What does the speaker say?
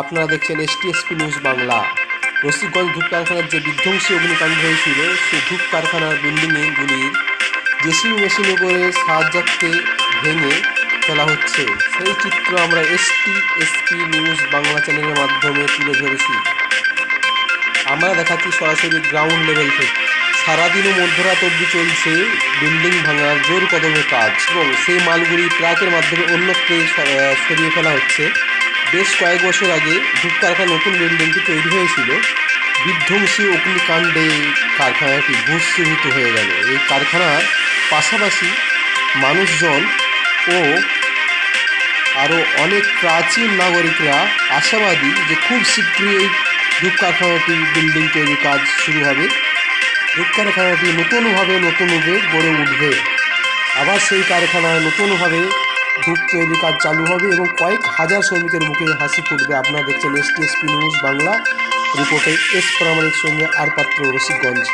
আপনারা দেখছেন STSP news Bangla Rasikganj ধূপ কারখানার যে বিধ্বংসী অগ্নিকাণ্ড হয়েছিল, সেই ধূপ কারখানার বিল্ডিংগুলির জেসিবি মেশিনে করে সাহায্যার্থে ভেঙে ফেলা হচ্ছে। সেই চিত্র আমরা এসপি নিউজ বাংলা চ্যানেলের মাধ্যমে তুলে ধরেছি। আমরা দেখাচ্ছি সরাসরি গ্রাউন্ড লেভেল থেকে। সারাদিনও মধ্যরাত অবধি চলছে বিল্ডিং ভাঙার জোর কদমে কাজ এবং সেই মালগুলি ট্রাকের মাধ্যমে অন্যত্রে সরিয়ে ফেলা হচ্ছে। বেশ কয়েক বছর আগে ধূপ কারখানা নতুন বিল্ডিংটি তৈরি হয়েছিল। বিধ্বংসী অগ্নিকাণ্ডে কারখানাটি ভূস্থীভূত হয়ে গেল। এই কারখানার পাশাপাশি মানুষজন ও আরও অনেক প্রাচীন নাগরিকরা আশাবাদী যে খুব শীঘ্রই এই ধূপ কারখানাটি বিল্ডিং তৈরির কাজ শুরু হবে। ধূপ কারখানাটি নতুনভাবে নতুন রূপে গড়ে উঠবে। আবার সেই কারখানায় নতুনভাবে ধূপ তৈরির কাজ চালু হবে এবং কয়েক হাজার শ্রমিকের মুখে হাসি ফুটবে। আপনারা দেখছেন S T S P news Bangla. রিপোর্টে এস প্রামাণিক সঙ্গে আর পাত্র রসিকগঞ্জ।